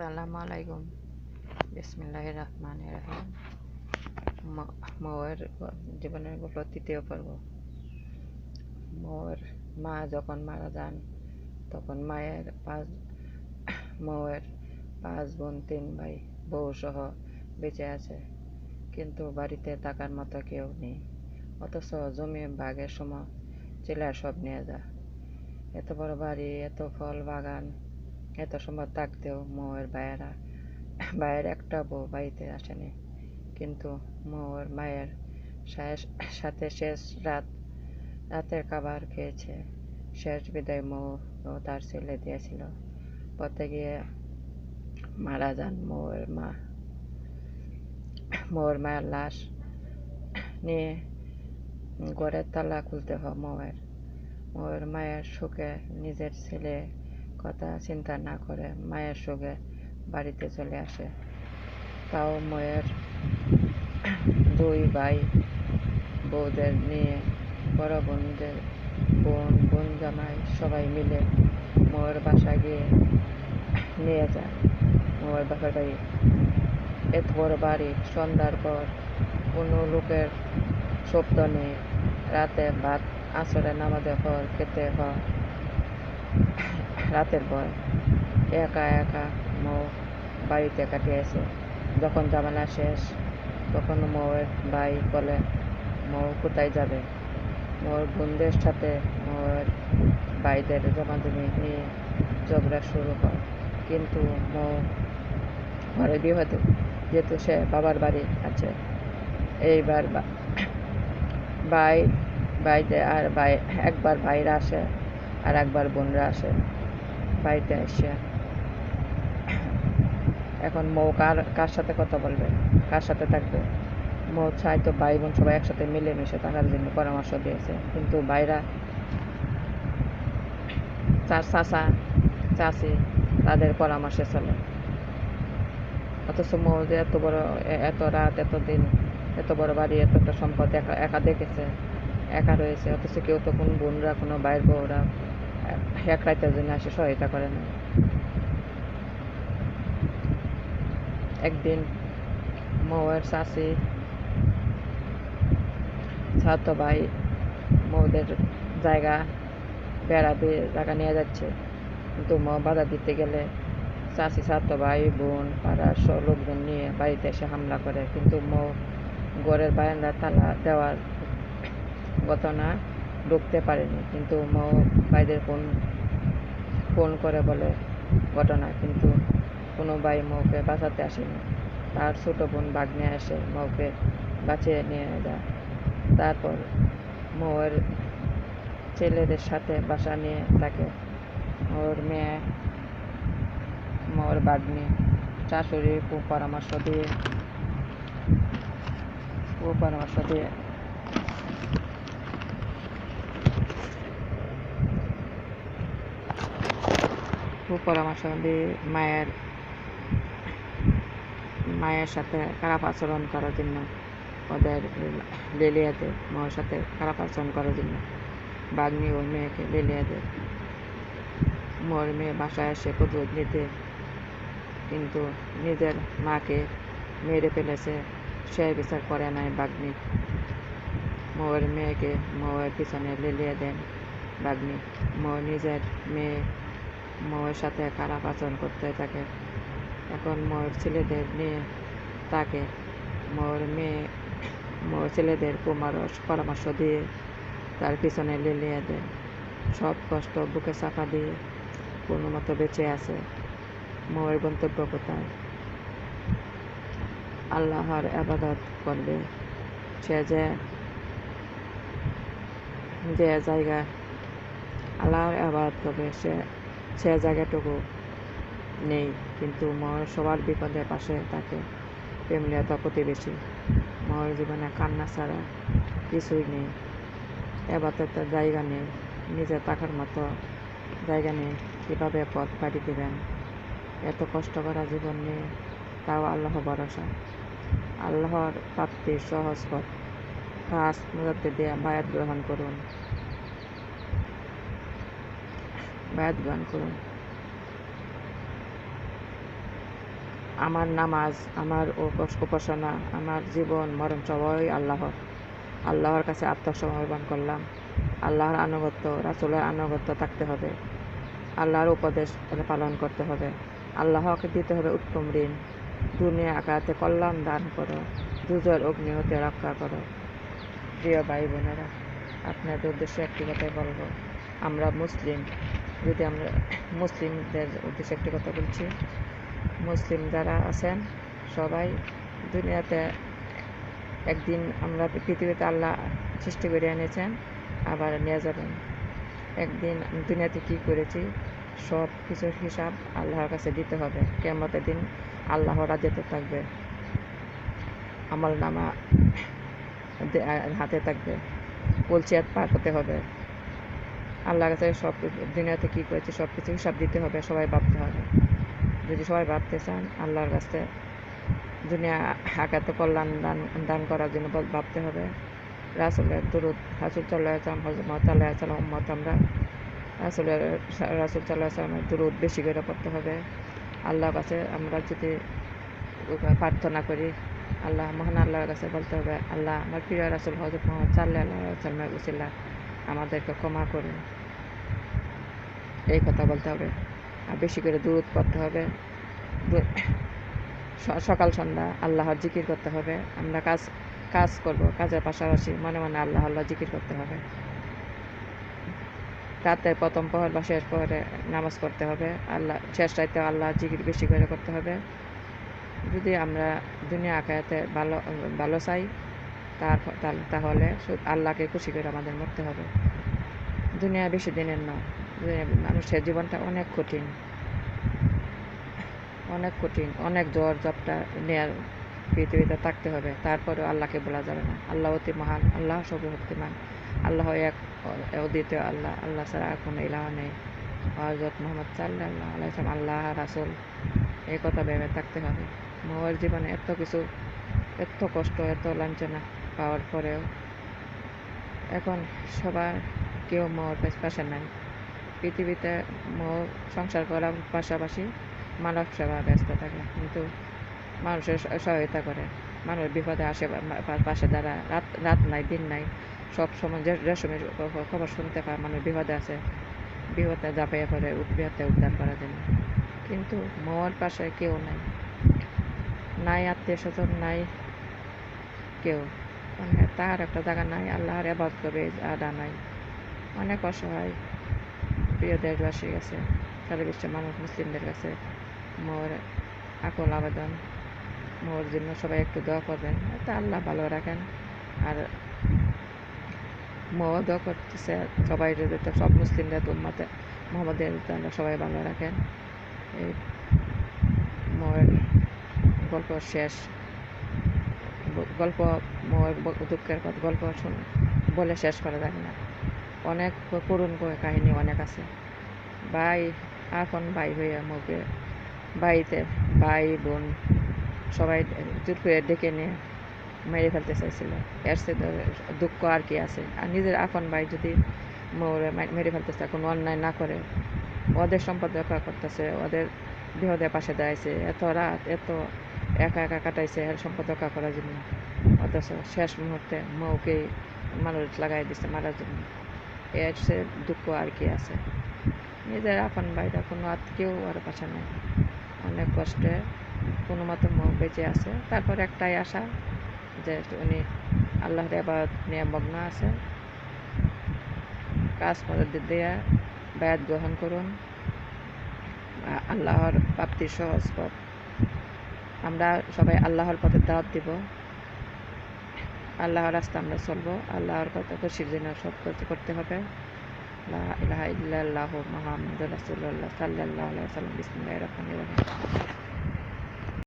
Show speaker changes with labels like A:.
A: আসসালামু আলাইকুম। বিসমিল্লাহ রহমান রহিম। মৌয়ের জীবনের গল্প, তৃতীয় পর্ব। মৌয়ের মা যখন মারা যান, তখন মায়ের পাঁচ মৌয়ের পাঁচ বোন, তিন ভাই, বউ সহ বেঁচে আছে। কিন্তু বাড়িতে থাকার মতো কেউ নেই। অথচ জমি বাঘের সময় চেলার সব নিয়ে যায়। এত বড় বাড়ি, এত ফল বাগান এত সম্ভব থাকতেও মৌয়ের ভাইয়েরা, ভাইয়ের একটা বউ বাড়িতে আসেনি। কিন্তু মৌয়ের মায়ের সাথে শেষ রাত, রাতের খাবার খেয়েছে। শেষ বিদায় মৌ তার ছেলে দিয়েছিল। পথে গিয়ে মারা যান মৌয়ের মা। মৌয়ের মায়ের লাশ নিয়ে ঘরের তালা খুলতে হয় মৌয়ের। মৌয়ের মায়ের সুখে নিজের ছেলে কথা চিন্তা না করে মায়ের সঙ্গে বাড়িতে চলে আসে। তাও ময়ের দুই ভাই বউদের নিয়ে, বড় বোনদের বোন বোন জামাই সবাই মিলে মোয়ের বাসা গিয়ে নিয়ে যায়। মোয়ের বাসার বাড়ি। এত বড় বাড়ি। সন্ধ্যার পর কোনো লোকের শব্দ নেই। রাতে ভাত আসরে নামাজের পর খেতে হয়। রাতের পর একা একা মৌ বাড়িতে কাটিয়েছে যখন জামানা শেষ, তখন মৌয়ের ভাই বলে, মৌ, কোথায় যাবে? মোর বোনদের সাথে মোর ভাইদের জমাজমি নিয়ে ঝগড়া শুরু হয়। কিন্তু মৌ ঘরে বিহতে, যেহেতু সে বাবার বাড়ি আছে। এইবার ভাই বাড়িতে আর ভাই, একবার ভাইরা আসে আর একবার বোনরা আসে। বাড়িতে এসে এখন মৌ কার কার সাথে কথা বলবে? কার সাথে থাকবে? মৌ চাই তো ভাই বোন সবাই একসাথে মিলেমিশে থাকার জন্য পরামর্শ দিয়েছে। কিন্তু ভাইরা চার চাষা চাষি তাদের পরামর্শে চলে। অথচ মৌ যে এত বড় এত রাত, এত দিন, এত বড় বাড়ি, এত একটা সম্পদ একা একা দেখেছে, একা রয়েছে। অথচ কেউ তো কোনো বোনরা, কোনো বাইর বউরা এক রাতের জন্য আসে, সহায়তা করে না। একদিন মৌয়ের শাশি ছাত্র ভাই মৌদের জায়গা বেড়া দিয়ে জায়গা নিয়ে যাচ্ছে। কিন্তু মৌ বাধা দিতে গেলে চাষি ছাত্র ভাই, বোন পাড়ার সব লোকজন নিয়ে বাড়িতে এসে হামলা করে। কিন্তু মৌ গড়ের বারান্দা তালা দেওয়ার ঘটনা ঢুকতে পারেনি। কিন্তু মৌ ভাইদের ফোন ফোন করে বলে ঘটনা, কিন্তু কোনো ভাই মৌকে বাঁচাতে আসেনি। তার ছোটো বোন বাগনে এসে মৌকে বাঁচিয়ে নিয়ে যায়। তারপর মৌয়ের ছেলেদের সাথে বাসা নিয়ে থাকে। ওর মেয়ে, মোর বাগ্নি শাশুড়ি পরামর্শ দিয়ে পরামর্শ দিয়ে পরামর্শ দিয়ে মায়ের মায়ের সাথে খারাপ আচরণ করার জন্য, ওদের লেলিয়াতে, মায়ের সাথে খারাপ আচরণ করার জন্য বাগ্নি ওর মেয়েকে লেলিয়াতে মোর মেয়ে বাসায় এসে প্রতিরোধ নিতে, কিন্তু নিজের মাকে মেরে ফেলেছে, সে বিচার করে নাই বাগ্নি মোয়ের মেয়েকে মোয়ের পিছনে লেলিয়ে দেন বাগ্নি মো নিজের মেয়ে মৌয়ের সাথে খারাপ আচরণ করতে থাকে। এখন মৌয়ের ছেলেদের নিয়ে তাকে মৌয়ের মেয়ে, মৌয়ের ছেলেদের কুমার পরামর্শ দিয়ে তার পিছনে লেলিয়ে দেয়। সব কষ্ট বুকে চাপা দিয়ে কোনো মতো বেঁচে আছে। মৌয়ের গন্তব্য কোথায়? আল্লাহর আবাদত করবে। সে যে যে জায়গা আল্লাহর আবাদত করবে, সে সে জায়গাটুকু নেই, কিন্তু মহের সবার বিপদের পাশে থাকে প্রেমলিয়াতা প্রতিবেশী। মহের জীবনে কান্না ছাড়া কিছুই নেই, এবার তো একটা জায়গা নেই নিজে থাকার মতো জায়গা নেই, কীভাবে পথ পাড়ি দেবেন? এত কষ্ট করা জীবন নিয়ে তাও আল্লাহ ভরসা। আল্লাহর প্রাপ্তির সহজ পথ। খাস মুজাতে দিয়ে বায়াত গ্রহণ করুন। বায়াত গ্রহণ করুন। আমার নামাজ, আমার উপস- উপাসনা, আমার জীবন মরণ সবই আল্লাহর। আল্লাহর কাছে আত্মসমর্পণ করলাম। আল্লাহর আনুগত্য, রাসুলের আনুগত্য থাকতে হবে। আল্লাহর উপদেশ পালন করতে হবে। আল্লাহকে দিতে হবে উত্তম ঋণ। দুনিয়া আকাতে কল্যাণ দান করো। দুজর অগ্নি হতে রক্ষা করো। প্রিয় ভাই বোনেরা, আপনাদের উদ্দেশ্যে একটি কথাই বলব। আমরা মুসলিম যদি আমরা মুসলিমদের উদ্দেশ্যে একটি কথা বলছি, মুসলিম যারা আছেন সবাই দুনিয়াতে একদিন আমরা পৃথিবীতে আল্লাহ সৃষ্টি করে এনেছেন, আবার নিয়ে যাবেন। একদিন দুনিয়াতে কি করেছি, সব কিছুর হিসাব আল্লাহর কাছে দিতে হবে। কেমতের দিন আল্লাহ রাজ্যতে থাকবে, আমল নামা হাতে থাকবে কলচিয়াত পার হতে হবে। আল্লাহর কাছে সব দুনিয়াতে কী করেছে, সব কিছু হিসাব দিতে হবে, সবাই ভাবতে হবে। যদি সবাই ভাবতে চান, আল্লাহর কাছে দুনিয়া আকাতে কল্যাণ দান দান করার জন্য ভাবতে হবে। রাসুলের দুরুদ, রাসুল চাল্লাহ আসলাম হজরত চাল্লাহ আসলাম উম্মত আমরা। রাসুলের, রাসুল চাল্লাহ আসলামের দুরুদ বেশি করে পড়তে হবে। আল্লাহর কাছে আমরা যদি প্রার্থনা করি, আল্লাহ, মহান আল্লাহর কাছে বলতে হবে, আল্লাহ, আমার প্রিয় রাসুল হজরত মোহাম্মদ সাল্লাহ সাল্লামের উসিল্লা আমাদেরকে ক্ষমা করুন। এই কথা বলতে হবে। আর বেশি করে দূরত করতে হবে। সকাল সন্ধ্যা আল্লাহর জিকির করতে হবে। আমরা কাজ কাজ করব কাজের পাশাপাশি মনে মনে আল্লাহ আল্লাহ জিকির করতে হবে। রাতের প্রথম প্রহর বা শেষ প্রহরে নামাজ পড়তে হবে। আল্লাহ, শেষ রাইতে আল্লাহ জিকির বেশি করে করতে হবে। যদি আমরা দুনিয়া আকায়াতে ভালো ভালো চাই তার তাহলে- আল্লাহকে খুশি করে আমাদের মরতে হবে। দুনিয়া বেশি দিনের নয় মানুষের জীবনটা অনেক কঠিন। অনেক কঠিন। অনেক জ্বর, জবটা নেয়ার পৃথিবীতে থাকতে হবে। তারপরেও আল্লাহকে বলা যাবে না। আল্লাহ অতি মহান। আল্লাহ সর্বশক্তিমান। আল্লাহ এক, অদ্বিতীয় আল্লাহ। আল্লাহ ছাড়া কোনো ইলাহ নেই। হজরত মোহাম্মদ সাল্লাহ আল্লাহ আল্লাহ রাসুল। এই কথা ভেবে থাকতে হবে। মোর জীবনে এত কিছু, এত কষ্ট, এত লাঞ্ছনা। পাওয়ার পরেও। এখন সবার কেউ মোর পাশে নাই। পৃথিবীতে মোর সংসার করার পাশাপাশি মানব সেবা ব্যস্ত থাকে, কিন্তু মানুষের সহায়তা করে। মানুষ বিপদে আসে পাশে দাঁড়া রাত রাত নাই, দিন নাই। সব সময় যে সময় খবর শুনতে পায়, মানুষ বিপদে আছে। বিপদে পড়ে উঠ- বিপদে উদ্ধার করার জন্য। কিন্তু মোর পাশে কেউ নাই। নাই আত্মীয় স্বজন নাই কেউ। মানে তার একটা জায়গা নাই, আল্লাহর আবাদ করবে আদা নাই। অনেক অসহায়। প্রিয় দেশবাসীর কাছে সারা বিশ্বের মানুষ মুসলিমদের কাছে মোর আকল আবেদন। মোর জন্য সবাই একটু দোয়া করবেন তা আল্লাহ ভালো রাখেন। আর মো দোয়া করতেছে, সবাই যাতে সব মুসলিমরা উম্মাতে মোহাম্মদের আল্লাহ সবাই ভালো রাখেন। এই মোর গল্প শেষ। গল্প দুঃখের গল্প শুন, বলে শেষ করা যাবে না। অনেক করুণ কাহিনী অনেক আছে। ভাই, এখন ভাই হয়ে আমাকে বাড়িতে ভাই, বোন সবাই জোর করে ডেকে নিয়ে মেরে ফেলতে চাইছিল। এর সে দুঃখ আর কি আছে? আর নিজের আপন ভাই যদি মোরে মেরে ফেলতে চায়, কোনো অন্যায় না করে, ওদের সম্পদ রক্ষা করতেছে, ওদের বিহদের পাশে দাঁড়াইছে। এত রাত, এত একা একা কাটাইছে এর সম্পদ রক্ষা করার জন্য। অথচ শেষ মুহূর্তে মৌকেই মানুষ লাগাই দিছে, মারার জন্য। এর সে দুঃখ আর কি আছে। নিজের আপন ভাইরা, কোনো আর কেউ আর পাশে নেই। অনেক কষ্টে কোনো মতো মৌ বেঁচে আছে। তারপর একটাই আশা যে উনি আল্লাহর আবার নিয়ে মগ্ন আছে। কাজ করে দেয়া বায়াত গ্রহণ করুন। আল্লাহর প্রাপ্তির সহজ পথ। আমরা সবাই আল্লাহর পথে দাওয়াত দিব। আল্লাহর রাস্তা আমরা চলবো। আল্লাহর কথা খুশির জন্য সব কিছু করতে হবে। লা ইলাহা ইল্লাল্লাহু মুহাম্মাদুর রাসূলুল্লাহ সাল্লাল্লাহু আলাইহি ওয়াসাল্লাম। বিসমিল্লাহির